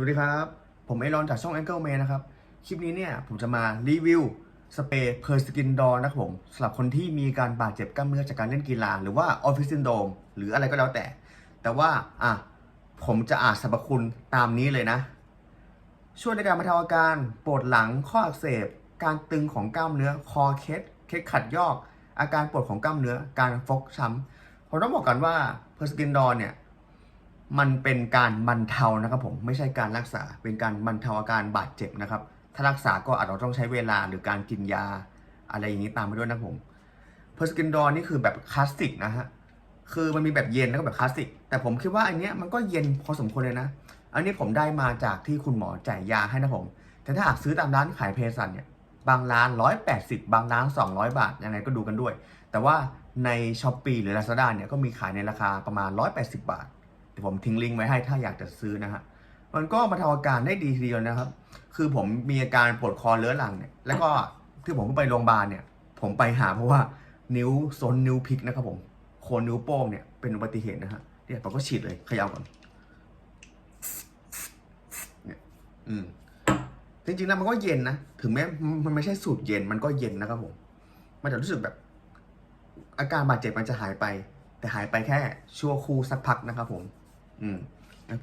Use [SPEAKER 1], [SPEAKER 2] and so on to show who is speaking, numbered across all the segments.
[SPEAKER 1] วัสดีครับ ผมเอรอนจากช่อง Angle Man นะครับ คลิปนี้เนี่ยผมจะมารีวิวสเปรย์เพอร์สกินดอนะครับผมสำหรับคนที่มีการบาดเจ็บกล้ามเนื้อจากการเล่นกีฬา หรือว่าออฟฟิศซินโดมหรืออะไรก็แล้วแต่ แต่ว่าอะผมจะอ่านสรรพคุณตามนี้เลยนะ ช่วยในการบรรเทาอาการปวดหลังข้ออักเสบ การตึงของกล้ามเนื้อคอเคล็ดเคล็ดขัดยอก อาการปวดของกล้ามเนื้อ การฟกช้ำผมต้องบอกกันว่าเพอร์สกินดอเนี่ย มันเป็นการบรรเทานะครับผมไม่ใช่การรักษาเป็นการบรรเทาอาการบาดเจ็บนะครับ ถ้ารักษาก็อาจจะต้องใช้เวลาหรือการกินยาอะไรอย่างนี้ตามมาด้วยนะผมเพอร์สกินดอนนี่คือแบบคลาสสิกนะฮะคือมันมีแบบเย็นแล้วก็แบบคลาสสิกแต่ผมคิดว่าอันเนี้ยมันก็เย็นพอสมควรเลยนะ อันนี้ผมได้มาจากที่คุณหมอจ่ายยาให้นะผม แต่ถ้าหากซื้อตามร้านขายเภสัชเนี่ยบางร้าน 180 บางร้าน 200 บาทยังไงก็ดูกันด้วย แต่ว่าใน s h อ p e e หรือ Lazada เนี่ยก็มีขายในราคาประมาณ 180 บาท ผมทิ้งลิงก์ไว้ให้ถ้าอยากจะซื้อนะฮะมันก็บรรเทาอาการได้ดีทีเดียวนะครับ คือผมมีอาการปวดคอเรื้อรังเนี่ยแล้วก็ที่ผมไปโรงพยาบาลเนี่ย ผมไปหาเพราะว่านิ้วซนนิ้วพลิกนะครับผมโคนนิ้วโป้งเนี่ยเป็นอุบัติเหตุนะฮะเนี่ยผมก็ฉีดเลยขย่าก่อนเนี่ยอืมจริงๆแล้วมันก็เย็นนะถึงแม้มันไม่ใช่สูตรเย็นมันก็เย็นนะครับผมมันจะรู้สึกแบบ อาการบาดเจ็บมันจะหายไป แต่หายไปแค่ชั่วครู่สักพักนะครับผม อืม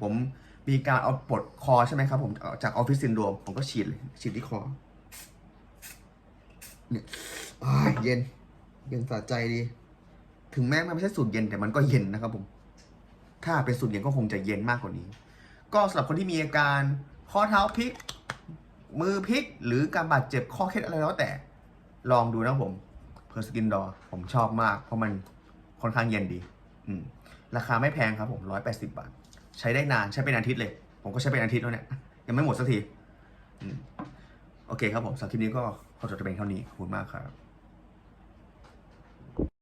[SPEAKER 1] ผมมีการเอาปลดคอใช่ไหมครับผมจากออฟฟิศซินโดรมผมก็ฉีดเลยฉีดที่คอเนี่ยอ้ายเย็น เย็นสะใจดี ถึงแม้มันไม่ใช่สูตรเย็นแต่มันก็เย็นนะครับผม ถ้าเป็นสูตรเย็นก็คงจะเย็นมากกว่านี้ ก็สำหรับคนที่มีอาการข้อเท้าพลิก มือพลิก หรือการบาดเจ็บข้อเคล็ดอะไรแล้วแต่ ลองดูนะผมเพอร์สกินดอผมชอบมาก เพราะมันค่อนข้างเย็นดี อืม ราคาไม่แพงครับผมร้อยแปดสิบาท ใช้ได้นานใช้เป็นอาทิตย์เลย ผมก็ใช้เป็นอาทิตย์แล้วเนี่ย ยังไม่หมดสักที โอเคครับผมสำหรับคลิปนี้ก็ขอจบจะเป็นเท่านี้ขอบคุณมากครับ